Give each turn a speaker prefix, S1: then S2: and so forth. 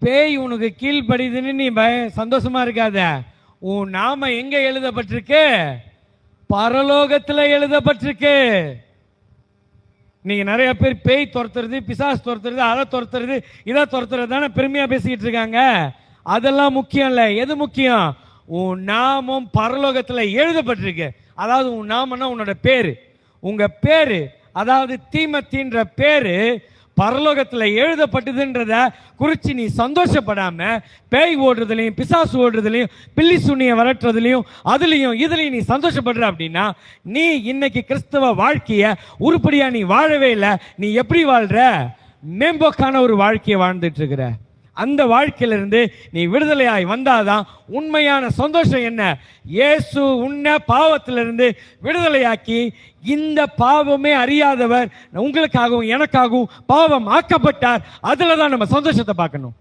S1: பேய் உனக்கு கீழ்ப்படிதுன்னு நீ பய சந்தோஷமா இருக்காத. உன் நாம எங்க எழுதப்பட்டிருக்கு? பரலோகத்தில் எழுதப்பட்டிருக்கு. நீங்க நிறைய பேர் பேய் துரத்துறது பிசாஸ் துரத்துறது அதை துரத்துறது இதை துரத்துறது தானே பெருமையா பேசிக்கிட்டு இருக்காங்க. அதெல்லாம் முக்கியம் இல்லை. எது முக்கியம்? உன் நாமம் பரலோகத்தில் எழுதப்பட்டிருக்கு. அதாவது உன் நாமன்னா உன்னோட பேரு. உங்க பேரு அதாவது தீமத்தின்ற பேரு பரலோகத்தில் எழுதப்பட்டதுன்றத குறித்து நீ சந்தோஷப்படாம பேய் ஓடுறதுலையும் பிசாசு ஓடுறதுலையும் பில்லி சுண்ணியை வளர்த்துறதுலையும் அதுலேயும் இதுலேயும் நீ சந்தோஷப்படுற அப்படின்னா நீ இன்னைக்கு கிறிஸ்தவ வாழ்க்கையை உருப்படியாக நீ வாழவே இல்லை. நீ எப்படி வாழ்கிற மேம்போக்கான ஒரு வாழ்க்கையை வாழ்ந்துட்டு இருக்கிற. அந்த வாழ்க்கையிலிருந்து நீ விடுதலையாய் வந்தாதான் உண்மையான சந்தோஷம் என்ன? இயேசு உன்னை பாவத்திலிருந்து விடுதலையாக்கி இந்த பாவமே அறியாதவர் உங்களுக்காகவும் எனக்காகவும் பாவம் ஆக்கப்பட்டார் அதில் தான் நம்ம சந்தோஷத்தை பார்க்கணும்.